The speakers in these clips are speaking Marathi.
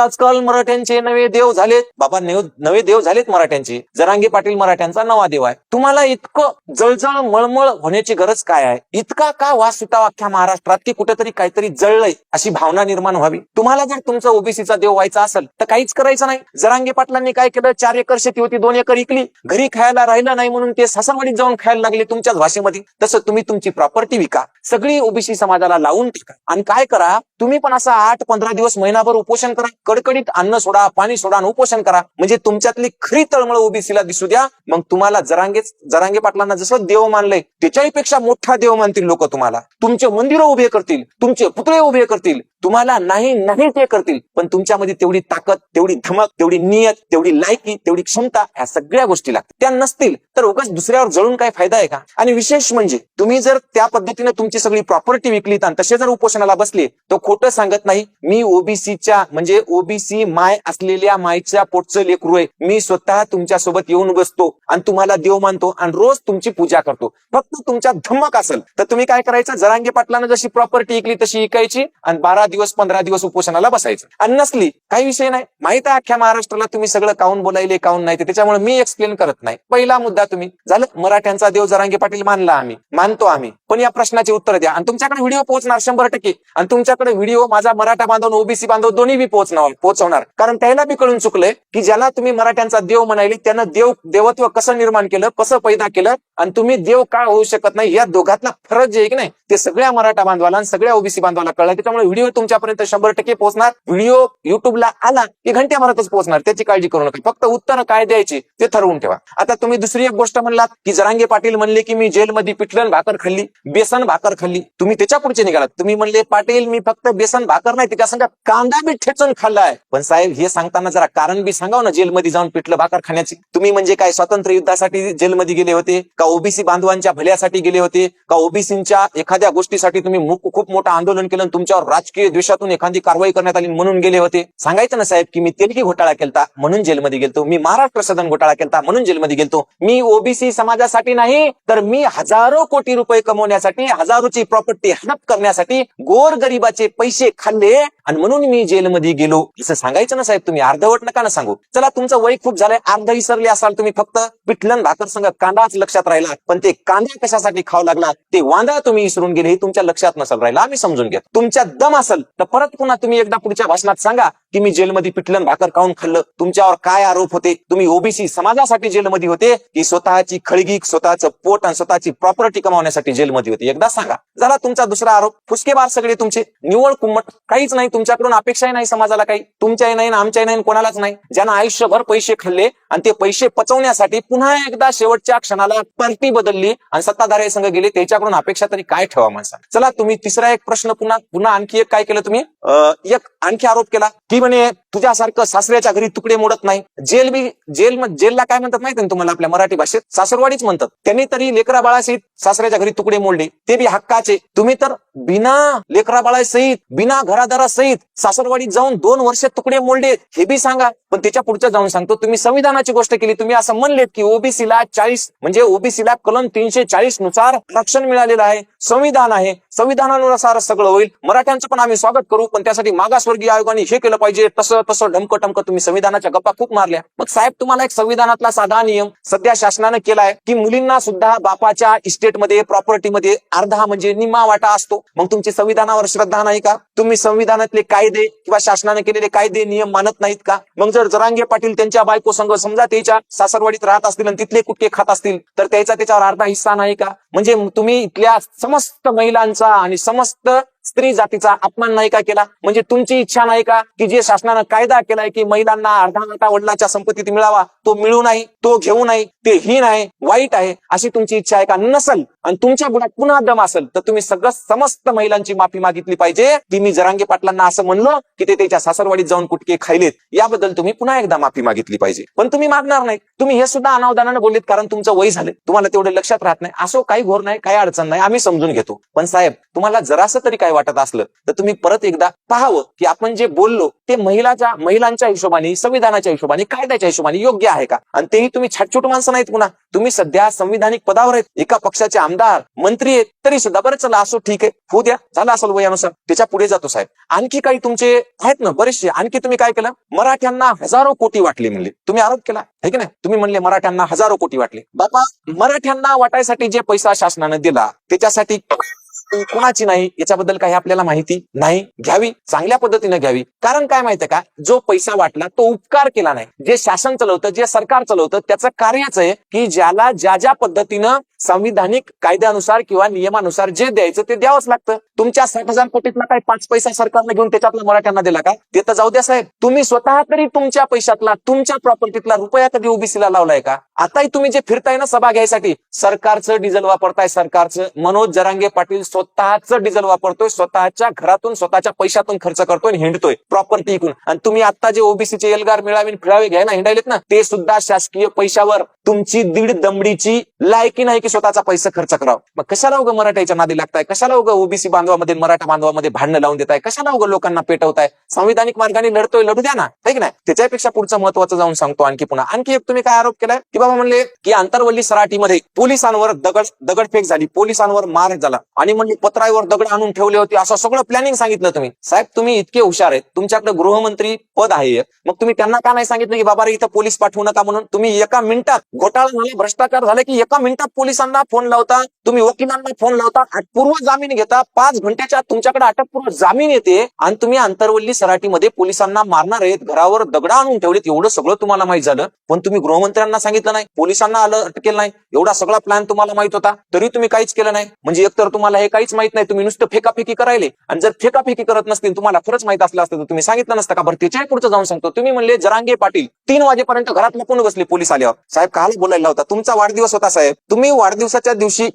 आजकाल मराठ्यांचे नवे देव झालेत. बाबा नवे देव झालेत मराठ्यांचे. जरांगे पाटील मराठ्यांचा नवा देव आहे. तुम्हाला इतकं जळजळ मळमळ होण्याची गरज काय आहे? इतका का वास सुटावा अख्ख्या महाराष्ट्रात की कुठेतरी काहीतरी जळलंय अशी भावना निर्माण व्हावी? तुम्हाला जर तुमचा ओबीसीचा देव व्हायचा असेल तर काहीच करायचं नाही. जरांगे पाटलांनी काय केलं? चार एकर शेती होती दोन एकर इकली. घरी खायला राहिलं नाही म्हणून ते सासरवाडीत जाऊन खायला लागले तुमच्याच भाषेमध्ये. तसं तुम्ही तुमची प्रॉपर्टी विका. सगळी ओबीसी समाजाला लावून टिका. आणि काय करा? तुम्ही पण असा आठ पंधरा दिवस महिनाभर उपोषण करा. कडकडीत अन्न सोडा पाणी सोडा आणि उपोषण करा. म्हणजे तुमच्यातली खरी तळमळ ओबीसीला दिसू द्या. मग तुम्हाला जरांगे जरांगे पाटलांना जसं देव मानलंय त्याच्याही पेक्षा मोठा देव मानतील लोक तुम्हाला. तुमचे मंदिरं उभे करतील तुमचे पुतळे उभे करतील. तुम्हाला नाही नाही ते करतील. पण तुमच्यामध्ये तेवढी ताकद तेवढी धमक तेवढी नियत तेवढी लायकी तेवढी क्षमता ह्या सगळ्या गोष्टी लागतात. त्या नसतील तर उगाच दुसऱ्यावर जळून काय फायदा आहे का? आणि विशेष म्हणजे तुम्ही जर त्या पद्धतीने तुमची सगळी प्रॉपर्टी विकलीत आणि तसे जर उपोषणाला बसले तर खोटं सांगत नाही. मी ओबीसीच्या म्हणजे ओबीसी माय असलेल्या मायच्या पोटचं लेकरू आहे. मी स्वतः तुमच्यासोबत येऊन बसतो आणि तुम्हाला देव मानतो आणि रोज तुमची पूजा करतो. फक्त तुमच्या धमक असेल. तर तुम्ही काय करायचं? जरांगे पाटलानं जशी प्रॉपर्टी ऐकली तशी ऐकायची आणि बारा दिवस पंधरा दिवस उपोषणाला बसायचं. आणि नसली काही विषय नाही. माहीत आहे अख्ख्या महाराष्ट्राला तुम्ही सगळं काऊन बोलायले काऊन नाही ते. त्याच्यामुळे मी एक्सप्लेन करत नाही. पहिला मुद्दा तुम्ही. झालं? मराठ्यांचा देव जरांगे पाटील मानला आम्ही. मानतो आम्ही. पण या प्रश्नाचे उत्तर द्या. आणि तुमच्याकडे व्हिडिओ पोहोचणार शंभर टक्के. आणि तुमच्याकडे व्हिडिओ माझा मराठा बांधव ओबीसी बांधव दोन्ही बी पोहोचणार. पोहोचवणार कारण त्याला बी कळून चुकलंय की ज्याला तुम्ही मराठ्यांचा देव म्हणाले त्यानं देव देवत्व कसं निर्माण केलं कसं पैदा केलं आणि तुम्ही देव का होऊ शकत नाही या दोघातला फरक जे आहे की नाही ते सगळ्या मराठा बांधवाला आणि सगळ्या ओबीसी बांधवाला कळलं. त्याच्यामुळे व्हिडिओ तुमच्यापर्यंत शंभर टक्के पोहोचणार. व्हिडिओ युट्यूबला आला की घंट्याभरातच पोहोचणार. त्याची काळजी करू नका. फक्त उत्तर काय द्यायची ते ठरवून ठेवा. आता तुम्ही दुसरी एक गोष्ट म्हणलात की जरांगे पाटील म्हणले की मी जेलमध्ये पिठलं भाकर खाल्ली. बेसन भाकर खाल्ली. तुम्ही त्याच्या पुढचे निघालात. तुम्ही म्हणले पाटील मी फक्त बेसन भाकर नाही तिच्या संग कांदा बी ठेचून खाल्लाय पण साहेब हे सांगताना जरा कारण बी सांगाव ना जेलमध्ये जाऊन पिठलं भाकर खाण्याची. तुम्ही म्हणजे काय स्वातंत्र्य युद्धासाठी जेलमध्ये गेले होते? का ओबीसी बांधवांच्या भल्यासाठी गेले होते? का ओबीसीच्या एखाद्या गोष्टीसाठी तुम्ही खूप मोठं आंदोलन केलं तुमच्यावर राजकीय द्वेषातून एखादी कारवाई करण्यात आली म्हणून गेले होते? सांगायचं ना साहेब की मी तेलकी घोटाळा केलता म्हणून जेलमध्ये गेलतो. मी महाराष्ट्र सदन घोटाळा केलता म्हणून जेलमध्ये गेलतो. मी ओबीसी समाजासाठी नाही तर मी हजारो कोटी रुपये कमवण्यासाठी हजारोची प्रॉपर्टी हडप करण्यासाठी गोर गरिबाचे पैसे खाल्ले आणि म्हणून मी जेलमध्ये गेलो. असं सांगायचं ना साहेब तुम्ही अर्धवट नका ना सांगू. चला तुमचं वय खूप झालंय अर्ध विसरले असाल तुम्ही फक्त. पिठलन भाकर संग कांदाच लक्षात राहिला पण ते कांदा कशासाठी खावं लागला ते वांदा तुम्ही विसरून गेले हे तुमच्या लक्षात नसेल राहिला आम्ही समजून घेतो. तुमच्या दम असेल तर परत पुन्हा तुम्ही एकदा पुढच्या भाषणात सांगा की मी जेलमध्ये पिठलन भाकर खाऊन खाल्लं. तुमच्यावर काय आरोप होते? तुम्ही ओबीसी समाजासाठी जेलमध्ये होते की स्वतःची खळगी स्वतःचं पोट आणि स्वतःची प्रॉपर्टी कमावण्यासाठी जेलमध्ये होते? एकदा सांगा. झाला तुमचा दुसरा आरोप. फुसकेबार सगळे तुमचे. निवळ कुंमट काहीच नाही तुमच्याकडून अपेक्षाही नाही समाजाला काही. तुमच्याही नाही आमच्याही नाही कोणालाच नाही. ज्यांना आयुष्यभर पैसे खाल्ले आणि ते पैसे पचवण्यासाठी पुन्हा एकदा शेवटच्या क्षणाला पार्टी बदलली आणि सत्ताधारी संघ गेले त्याच्याकडून अपेक्षा तरी काय ठेवा माणसा चला तुम्ही तिसरा एक प्रश्न पुन्हा पुन्हा आणखी एक काय केलं तुम्ही? एक आणखी आरोप केला. की म्हणे तुझ्यासारखं सासऱ्याच्या घरी तुकडे मोडत नाही. जेल बी जेल जेलला काय म्हणतात माहिती तुम्हाला आपल्या मराठी भाषेत? सासरवाडीच म्हणतात. त्यांनी तरी लेकरा बाळासहित सासऱ्याच्या घरी तुकडे मोडले. ते बी हक्काचे. तुम्ही तर बिना लेकरा बाळासहित बिना घरादारासहित सासरवाडीत जाऊन दोन वर्ष तुकडे मोडले हे बी सांगा. पण त्याच्या पुढचं जाऊन सांगतो तुम्ही संविधानाची गोष्ट केली तुम्ही असं म्हणलेत की ओबीसीला चाळीस म्हणजे ओबीसीला कलम तीनशे चाळीसनुसार आरक्षण मिळालेलं आहे संविधान आहे. संविधानानुसार सगळं होईल. मराठ्यांचं पण आम्ही स्वागत करू पण त्यासाठी मागासवर्गीय आयोगाने हे केलं पाहिजे. तसं तसं ढमक टमकं तुम्ही संविधानाच्या गप्पा खूप मारल्या. मग साहेब तुम्हाला एक संविधानातला साधा नियम सध्या शासनानं केलाय की मुलींना सुद्धा बापाच्या इस्टेटमध्ये प्रॉपर्टीमध्ये अर्धा म्हणजे निम्मा वाटा असतो. मग तुमची संविधानावर श्रद्धा नाही का? तुम्ही संविधानातले कायदे किंवा शासनाने केलेले कायदे नियम मानत नाहीत का? मग जर जरांगे पाटील त्यांच्या बायको संघ समजा त्याच्या सासरवाडीत राहत असतील आणि तिथले कुटके खात असतील तर त्याचा त्याच्यावर अर्धा हिस्सा नाही का? म्हणजे तुम्ही इथल्या समस्त महिलांचा आणि समस्त स्त्री जातीचा अपमान नाही का केला? म्हणजे तुमची इच्छा नाही का की जे शासनानं कायदा केलाय की महिलांना अर्धा नाटा वडिलांच्या संपत्तीत मिळावा तो मिळू नाही तो घेऊ नाही ते हीन आहे वाईट आहे अशी तुमची इच्छा आहे का? नसल. आणि तुमच्या गुणात पुन्हा दम असेल तर तुम्ही सगळं समस्त महिलांची माफी मागितली पाहिजे. की मी जरांगे पाटलांना असं म्हणलं की ते त्याच्या सासरवाडीत जाऊन कुटके खायलेत. याबद्दल तुम्ही पुन्हा एकदा माफी मागितली पाहिजे. पण तुम्ही मागणार नाही. तुम्ही हे सुद्धा अनावधानानं बोललेत कारण तुमचं वय झालं. तुम्हाला तेवढं लक्षात राहत नाही. असो काही घोर नाही काही अडचण नाही. आम्ही समजून घेतो. पण साहेब तुम्हाला जरासं तरी काय वाटत असलं तर तुम्ही परत एकदा पाहावं की आपण जे बोललो ते महिलाच्या महिलांच्या हिशोबाने संविधानाच्या हिशोबाने कायद्याच्या हिशोबाने योग्य आहे का? आणि तेही तुम्ही छाटछूट माणसं नाहीत पुन्हा. तुम्ही सध्या संविधानिक पदावर आहेत. एका पक्षाचे आमदार मंत्री आहेत तरी सुद्धा बरं चला असो ठीक आहे. होऊ द्या. झालं असेल वयानुसार. त्याच्या पुढे जातो साहेब. आणखी काही तुमचे आहेत ना बरेचसे. आणखी तुम्ही काय केलं? मराठ्यांना हजारो कोटी वाटले म्हणले. तुम्ही आरोप केला. आहे की नाही? तुम्ही म्हणले मराठ्यांना हजारो कोटी वाटले. बाबा मराठ्यांना वाटायसाठी जे पैसा शासनाने दिला त्याच्यासाठी कुणाची नाही याच्याबद्दल काही आपल्याला माहिती नाही. घ्यावी चांगल्या पद्धतीने घ्यावी. कारण काय माहितीये का? जो पैसा वाटला तो उपकार केला नाही. जे शासन चालवतं जे सरकार चालवतं त्याचं कार्यच आहे की ज्याला ज्या ज्या पद्धतीनं संविधानिक कायद्यानुसार किंवा नियमानुसार जे द्यायचं ते द्यावंच लागतं. तुमच्या साठ हजार कोटीतला काय पाच पैसा सरकारने घेऊन त्याच्यातला मराठ्यांना दिला का? ते तर जाऊ द्या साहेब. तुम्ही स्वतः तरी तुमच्या पैशातला तुमच्या प्रॉपर्टीतला रुपया कधी ओबीसीला लावलाय का? आताही तुम्ही जे फिरताय ना सभा घ्यायसाठी सरकारचं डिझेल वापरताय सरकारचं. मनोज जरांगे पाटील स्वतःच डिझेल वापरतोय स्वतःच्या घरातून स्वतःच्या पैशातून खर्च करतोय आणि हिंडतोय. प्रॉपर्टी इकून. आणि तुम्ही आता जे ओबीसीचे एल्गार मिळावे फिरावे घ्यायला हिंडायलेत ना ते सुद्धा शासकीय पैशावर तुमची दीड दमडीची लायकी नाही की स्वतःचा पैसा खर्च करावा. मग कशाला उगं मराठ्याच्या नादी लागताय? कशाला उगं ओबीसी बांधवामध्ये मराठा बांधवामध्ये भांडणं लावून देताय? कशाला उगं लोकांना पेटवताय? संविधानिक मार्गाने लढतोय लढू द्या ना. है की नाही? त्याच्यापेक्षा पुढचं महत्वाचं जाऊन सांगतो आणखी पुन्हा. आणखी एक तुम्ही काय आरोप केलाय? की बाबा म्हणले की आंतरवल्ली सराटीमध्ये पोलिसांवर दगड दगडफेक झाली. पोलिसांवर मार झाला. आणि म्हणले पत्रावर दगड आणून ठेवले होते. असं सगळं प्लॅनिंग सांगितलं तुम्ही. साहेब तुम्ही इतके हुशार आहेत. तुमच्याकडे गृहमंत्री पद आहे मग तुम्ही त्यांना का नाही सांगितलं की बाबा रे इथं पोलीस पाठवू नका म्हणून? तुम्ही एका मिनिटात घोटाळा झाला भ्रष्टाचार झाला की एका मिनिटात पोलिसांना फोन लावता तुम्ही वकिलांना फोन लावता पूर्व जामीन घेता पाच घंट्याच्या तुमच्याकडे अटकपूर्व जामीन येते आणि तुम्ही आंतरवल्ली सराटीमध्ये पोलिसांना मारणार आहेत घरावर दगड आणून ठेवलेत एवढं सगळं तुम्हाला माहीत झालं. पण तुम्ही गृहमंत्र्यांना सांगितलं नाही पोलिसांना आलं अटकेल नाही एवढा सगळा प्लॅन तुम्हाला माहीत होता तरी तुम्ही काहीच केलं नाही. म्हणजे एकतर तुम्हाला हे काही काहीच माहीत नाही तुम्ही नुसतं फेकाफेकी करायले. आणि जर फेकाफेकी करत नसतील तुम्हाला खरंच माहीत असलं असतं तर तुम्ही सांगितलं नसतं का? बरं त्याच्याही पुढचं जाऊन सांगतो. तुम्ही म्हणले जरांगे पाटील तीन वाजेपर्यंत घरात लपून बसले पोलीस आल्यावर. साहेब काल बोलायला होता. तुमचा वाढदिवस होता साहेब. तुम्ही वाढदिवसाच्या दिवशी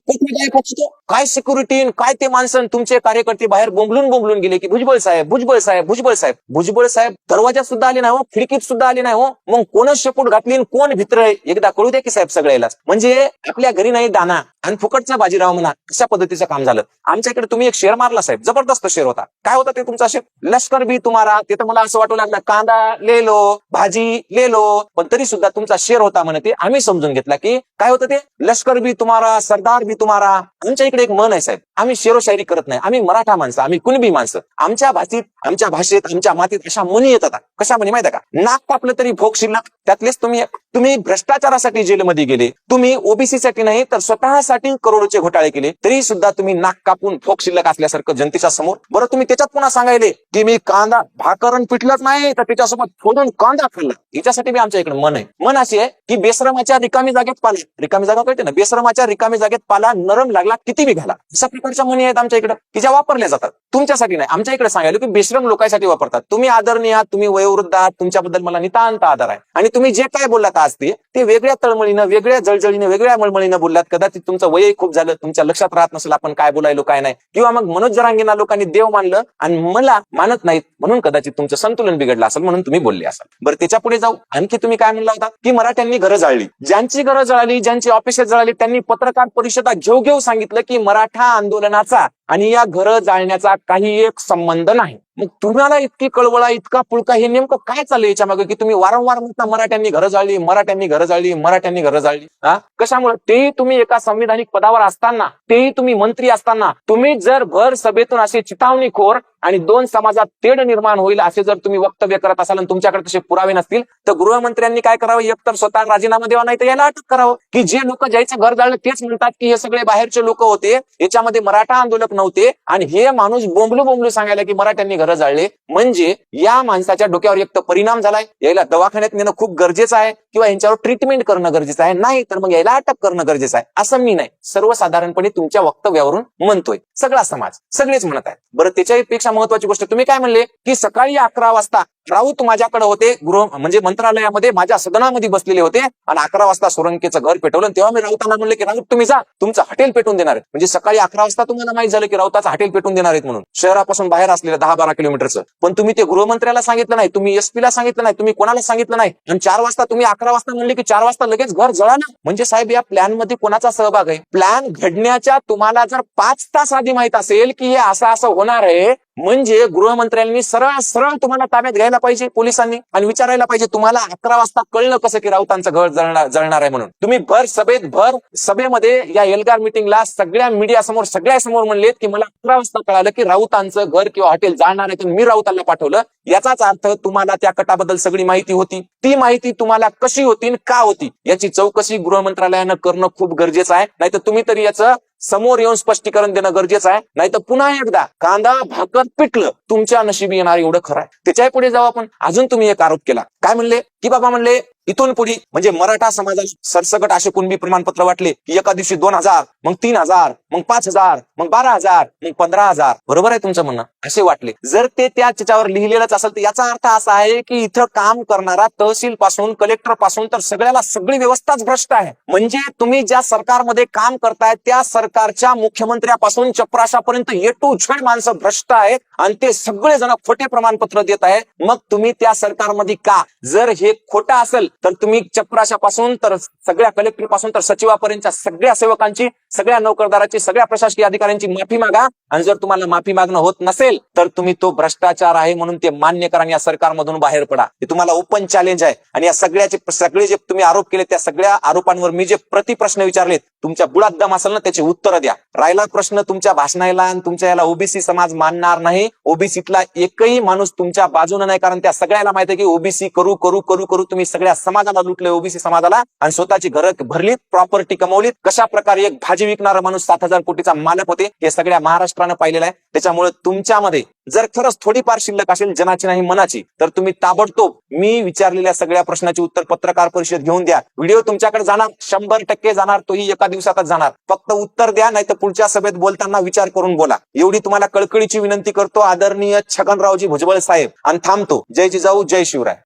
काय सिक्युरिटी काय ते माणसं तुमचे कार्यकर्ते बाहेर बोंबलून बोंबलून गेले की भुजबळ साहेब भुजबळ साहेब भुजबळ साहेब भुजबळ साहेब दरवाजा सुद्धा आले नाही हो खिडकीत सुद्धा आले नाही हो. मग कोणच शेपूट घातली कोण भित्र? एकदा कळू द्या की साहेब सगळ्याला म्हणजे आपल्या घरी नाही दाना आणि फुकटचा बाजीराव म्हणा अशा पद्धतीचं काम झालं? आमच्या इकडे तुम्ही एक शेअर मारला साहेब. जबरदस्त शेअर होता. काय होता ते तुमचा शेअर लष्कर बी तुम्हाला ते तर मला असं वाटू लागलं. कांदा लेलो भाजी गेलो पण तरी सुद्धा तुमचा शेर होता म्हणे ते. आम्ही समजून घेतला की काय होतं ते? लष्कर बी तुम्हाला सरदार बी तुम्हाला आमच्या इकडे एक मन आहे साहेब. आम्ही शेरोशायरी करत नाही. आम्ही मराठा माणसं आम्ही कुणबी माणसं. आमच्या भाषेत आमच्या भाषेत आमच्या मातीत अशा म्हणी येतात. कशा म्हणे माहिती का? नाक कापलं तरी भोग शिल्लक. त्यातलेच तुम्ही तुम्ही भ्रष्टाचारासाठी जेलमध्ये गेले. तुम्ही ओबीसीसाठी नाही तर स्वतःसाठी करोडोचे घोटाळे केले. तरी सुद्धा तुम्ही नाक कापून भोग शिल्लक असल्यासारखं जनतेच्या समोर. बरं तुम्ही त्याच्यात पुन्हा सांगायले की मी कांदा भाकरण पिटलंच नाही तर त्याच्यासोबत फोडून कांदा खाल्ला. त्याच्यासाठी बी आमच्या इकडे मन आहे. मन अशी आहे की बेश्रमाच्या रिकामी जागेत पाला. रिकामी जागा कळते ना? बेश्रमाच्या रिकामी जागेत पाला नरम लागला किती बी घाला. अशा प्रकारच्या म्हणी आहेत आमच्या इकडे की ज्या वापरल्या जातात. तुमच्यासाठी नाही. आमच्या इकडे सांगायला की बेश्रम लोकांसाठी वापरतात. तुम्ही आदरणीय आहात तुम्ही वयोवृद्ध आहात तुमच्याबद्दल मला नितांत आदर आहे. आणि तुम्ही जे काय बोललात आज ते ते वेगळ्या तळमळीनं वेगळ्या जळजळीनं वेगळ्या मळमळीनं बोललात. कदाचित तुमचं वयही खूप झालं तुमच्या लक्षात राहत नसेल आपण काय बोलायलो काय नाही. किंवा मग मनोज जरांगीना लोकांनी देव मानलं आणि मला मानत नाहीत म्हणून कदाचित तुमचं संतुलन बिघडलं असेल म्हणून तुम्ही बोलले असाल. बरं त्याच्या पुढे जाऊ. आणखी तुम्ही काय म्हणला होता? की मराठ्यांनी घरं जाळली. ज्यांची घरं जळाली ज्यांची ऑफिस जळाली त्यांनी पत्रकार परिषदा घेऊ घेऊ सांगितलं की मराठा आंदोलनाचा आणि या घरं जाळण्याचा काही एक संबंध नाही. मग तुम्हाला इतकी कळवळा इतका पुळका हे नेमकं काय चाललं याच्या मागे? की तुम्ही वारंवार म्हणता मराठ्यांनी घरं जाळली मराठ्यांनी घरं जाळली मराठ्यांनी घरं जाळली. हा? कशामुळे? तेही तुम्ही एका संविधानिक पदावर असताना तेही तुम्ही मंत्री असताना तुम्ही जर भर सभेतून असे चितावणीखोर आणि दोन समाजात तेढ निर्माण होईल असे जर तुम्ही वक्तव्य करत असाल आणि तुमच्याकडे तसे पुरावे नसतील तर गृहमंत्र्यांनी काय करावं? एकतर स्वतः राजीनामा द्यावा नाही तर याला अटक करावं. की जे लोक ज्याचं घर जाळलं तेच म्हणतात की हे सगळे बाहेरचे लोक होते. याच्यामध्ये मराठा आंदोलक नव्हते. आणि हे माणूस बोंबलू बोंबलू सांगायला की मराठ्यांनी घरं जाळले. म्हणजे या माणसाच्या डोक्यावर एक तर परिणाम झालाय. याला दवाखान्यात नेणं खूप गरजेचं आहे. किंवा यांच्यावर ट्रीटमेंट करणं गरजेचं आहे. नाही तर मग याला अटक करणं गरजेचं आहे. असं मी नाही. सर्वसाधारणपणे तुमच्या वक्तव्यावरून म्हणतोय. सगळा समाज. सगळेच म्हणत आहेत. बरं त्याच्यापेक्षा महत्वाची गोष्ट तुम्ही काय म्हणले? की सकाळी अकरा वाजता राऊत माझ्याकडे होते. गृह म्हणजे मंत्रालयामध्ये माझ्या सदनामध्ये बसलेले होते. आणि अकरा वाजता सोरंकेचं घर पेटवलं. तेव्हा मी राऊतांना म्हणले की राऊत तुम्ही जा. तुमचं हॉटेल पेटून देणार म्हणजे सकाळी अकरा वाजता तुम्हाला माहीत झालं की राऊताचं हॉटेल पेटून देणार आहेत म्हणून. शहरापासून बाहेर असलेलं दहा बारा किलोमीटरचं. पण तुम्ही ते गृहमंत्र्याला सांगितलं नाही तुम्ही एसपीला सांगितलं नाही तुम्ही कोणाला सांगितलं नाही. आणि चार वाजता तुम्ही अकरा वाजता म्हणले की चार वाजता लगेच घर जळा ना. म्हणजे साहेब या प्लॅनमध्ये कोणाचा सहभाग आहे? प्लॅन घडण्याच्या तुम्हाला जर पाच तास आधी माहीत असेल की हे असं असं होणार आहे म्हणजे गृहमंत्र्यांनी सरळ सरळ तुम्हाला ताब्यात घ्यायला पाहिजे पोलिसांनी आणि विचारायला पाहिजे तुम्हाला अकरा वाजता कळलं कसं की राऊतांचं घर जळणार जळणार आहे म्हणून. तुम्ही भर सभेत भर सभेमध्ये या एल्गार मिटिंगला सगळ्या मीडिया समोर सगळ्या समोर म्हणलेत की मला अकरा वाजता कळालं की राऊतांचं घर किंवा हॉटेल जाणार आहे तर मी राऊतांना पाठवलं. याचाच अर्थ तुम्हाला त्या कटाबद्दल सगळी माहिती होती. ती माहिती तुम्हाला कशी होती आणि का होती? याची चौकशी गृहमंत्रालयानं करणं खूप गरजेचं आहे. नाहीतर तुम्ही तरी याचं समोर येऊन स्पष्टीकरण देणं गरजेचं आहे. नाही तर पुन्हा एकदा कांदा भाकर पिटलं तुमच्या नशिबी येणार एवढं खरं आहे. त्याच्या पुढे जाऊ आपण. अजून तुम्ही एक आरोप केला. काय म्हणले? की बाबा म्हणले इथून पुढे म्हणजे मराठा समाजाला सरसकट असे कुणबी प्रमाणपत्र वाटले की एका दिवशी दोन हजार मग तीन हजार मग पाच हजार मग बारा हजार मग पंधरा हजार. बरोबर आहे तुमचं म्हणणं? असे वाटले. जर ते त्या त्याच्यावर लिहिलेलंच असेल तर याचा अर्थ असा आहे की इथं काम करणारा तहसील पासून कलेक्टरपासून तर सगळ्याला सगळी व्यवस्थाच भ्रष्ट आहे. म्हणजे तुम्ही ज्या सरकारमध्ये काम करताय त्या सरकारच्या मुख्यमंत्र्यापासून चपराशापर्यंत ए टू झेड माणसं भ्रष्ट आहेत आणि ते सगळे जण खोटे प्रमाणपत्र देत आहेत मग तुम्ही त्या सरकारमध्ये का? जर हे खोटं असेल तर तुम्ही चपराशापासून तर सगळ्या कलेक्टरपासून तर सचिवापर्यंतच्या सगळ्या सेवकांची सगळ्या नोकरदाराची सगळ्या प्रशासकीय अधिकाऱ्यांची माफी मागा. आणि जर तुम्हाला माफी मागणं होत नसेल तर तुम्ही तो भ्रष्टाचार आहे म्हणून ते मान्य करा आणि या सरकारमधून बाहेर पडा. हे तुम्हाला ओपन चॅलेंज आहे. आणि या सगळ्याचे सगळे जे तुम्ही आरोप केले त्या सगळ्या आरोपांवर मी जे प्रतिप्रश्न विचारलेत तुमच्या बुडात दम असेल ना त्याचे उत्तर द्या. राहिला प्रश्न तुमच्या भाषणाला आणि तुमच्या याला ओबीसी समाज मानणार नाही. ओबीसीतला एकही माणूस तुमच्या बाजूने नाही कारण त्या सगळ्याला माहिती आहे की ओबीसी करू करू करू करू तुम्ही सगळ्या समाजाला लुटले ओबीसी समाजाला आणि स्वतःची घरं भरलीत प्रॉपर्टी कमवलीत. कशा प्रकारे एक भाजी विकणारा माणूस सात हजार कोटीचा मालक होते हे सगळ्या महाराष्ट्रानं पाहिलेलं आहे. त्याच्यामुळे तुमच्यामध्ये जर खरंच थोडीफार शिल्लक असेल जनाची नाही मनाची तर तुम्ही ताबडतोब मी विचारलेल्या सगळ्या प्रश्नाची उत्तर पत्रकार परिषद घेऊन द्या. व्हिडिओ तुमच्याकडे जाणार शंभर टक्के जाणार तोही एका दिवसातच जाणार. फक्त उत्तर द्या नाही तर पुढच्या सभेत बोलताना विचार करून बोला. एवढी तुम्हाला कळकळीची विनंती करतो आदरणीय छगनरावजी भुजबळ साहेब. आणि थांबतो. जय जिजाऊ जय शिवराय.